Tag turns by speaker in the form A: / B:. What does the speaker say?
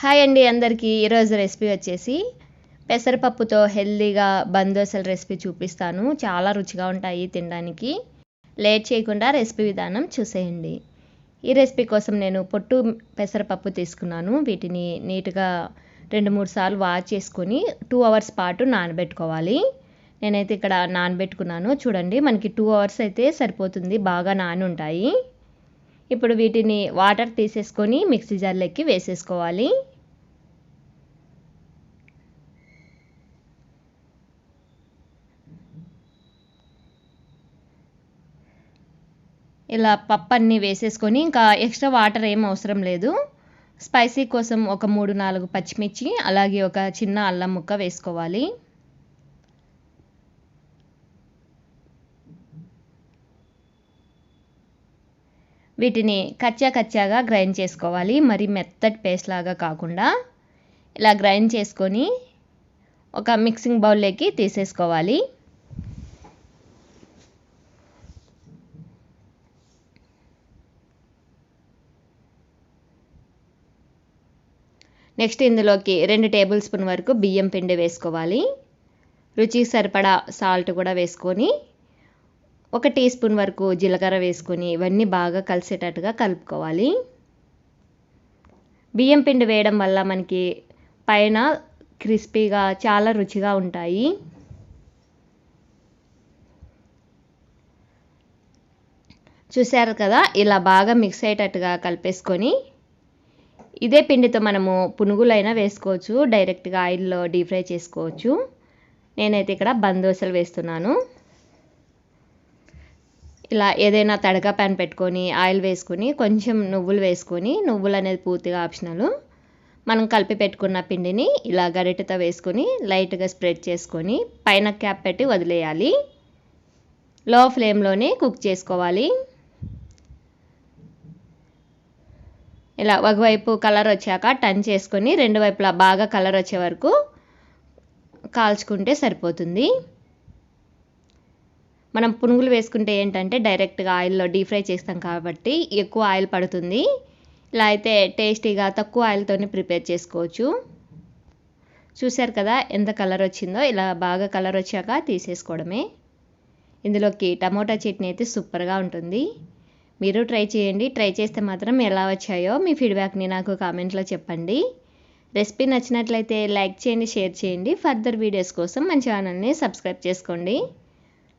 A: Hi అండి అందరికీ. ఈరోజు రెసిపీ వచ్చేసి పెసరపప్పుతో హెల్దీగా బందోసల రెసిపీ చూపిస్తాను. చాలా రుచిగా ఉంటాయి తినడానికి. లేట్ చేయకుండా రెసిపీ విధానం చూసేయండి. ఈ రెసిపీ కోసం నేను పొట్టు పెసరపప్పు తీసుకున్నాను. వీటిని నీట్గా రెండు మూడు సార్లు వాష్ చేసుకొని టూ అవర్స్ పాటు నానబెట్టుకోవాలి. నేనైతే ఇక్కడ నానబెట్టుకున్నాను. చూడండి మనకి టూ అవర్స్ అయితే సరిపోతుంది. బాగా నాని ఉంటాయి ఇప్పుడు వీటిని వాటర్ తీసేసుకొని మిక్సీ జార్లోకి వేసేసుకోవాలి. ఇలా పప్పు అన్నీ వేసేసుకొని ఇంకా ఎక్స్ట్రా వాటర్ ఏం అవసరం లేదు. స్పైసీ కోసం ఒక మూడు నాలుగు పచ్చిమిర్చి అలాగే ఒక చిన్న అల్లం ముక్క వేసుకోవాలి. వీటిని కచ్చా కచ్చాగా గ్రైండ్ చేసుకోవాలి. మరి మెత్తటి పేస్ట్ లాగా కాకుండా ఇలా గ్రైండ్ చేసుకొని ఒక మిక్సింగ్ బౌల్లోకి తీసేసుకోవాలి. నెక్స్ట్ ఇందులోకి రెండు టేబుల్ స్పూన్ వరకు బియ్యం పిండి వేసుకోవాలి. రుచికి సరిపడా సాల్ట్ కూడా వేసుకొని ఒక టీ స్పూన్ వరకు జీలకర్ర వేసుకొని ఇవన్నీ బాగా కలిసేటట్టుగా కలుపుకోవాలి. బియ్యం పిండి వేయడం వల్ల మనకి పైన క్రిస్పీగా చాలా రుచిగా ఉంటాయి. చూశారు కదా ఇలా బాగా మిక్స్ అయ్యేటట్టుగా కలిపేసుకొని ఇదే పిండితో మనము పునుగులైనా వేసుకోవచ్చు డైరెక్ట్గా ఆయిల్లో డీప్ ఫ్రై చేసుకోవచ్చు. నేనైతే ఇక్కడ బందోసలు వేస్తున్నాను. ఇలా ఏదైనా తడక ప్యాన్ పెట్టుకొని ఆయిల్ వేసుకొని కొంచెం నువ్వులు వేసుకొని నువ్వులు అనేది పూర్తిగా ఆప్షనల్ మనం కలిపి పెట్టుకున్న పిండిని ఇలా గరిటతో వేసుకొని లైట్గా స్ప్రెడ్ చేసుకొని పైన క్యాప్ పెట్టి వదిలేయాలి. లో ఫ్లేమ్లోనే కుక్ చేసుకోవాలి. ఇలా ఒకవైపు కలర్ వచ్చాక టర్న్ చేసుకొని రెండు వైపులా బాగా కలర్ వచ్చే వరకు కాల్చుకుంటే సరిపోతుంది. మనం పునుగులు వేసుకుంటే ఏంటంటే డైరెక్ట్గా ఆయిల్లో డీప్ ఫ్రై చేస్తాం కాబట్టి ఎక్కువ ఆయిల్ పడుతుంది. ఇలా అయితే టేస్టీగా తక్కువ ఆయిల్తోనే ప్రిపేర్ చేసుకోవచ్చు. చూశారు కదా ఎంత కలర్ వచ్చిందో? ఇలా బాగా కలర్ వచ్చాక తీసేసుకోవడమే. ఇందులోకి టమోటా చట్నీ అయితే సూపర్గా ఉంటుంది. మీరు ట్రై చేయండి. ట్రై చేస్తే మాత్రం ఎలా వచ్చాయో మీ ఫీడ్బ్యాక్ని నాకు కామెంట్లో చెప్పండి. రెసిపీ నచ్చినట్లయితే లైక్ చేయండి షేర్ చేయండి. ఫర్దర్ వీడియోస్ కోసం మన ఛానల్ని సబ్స్క్రైబ్ చేసుకోండి.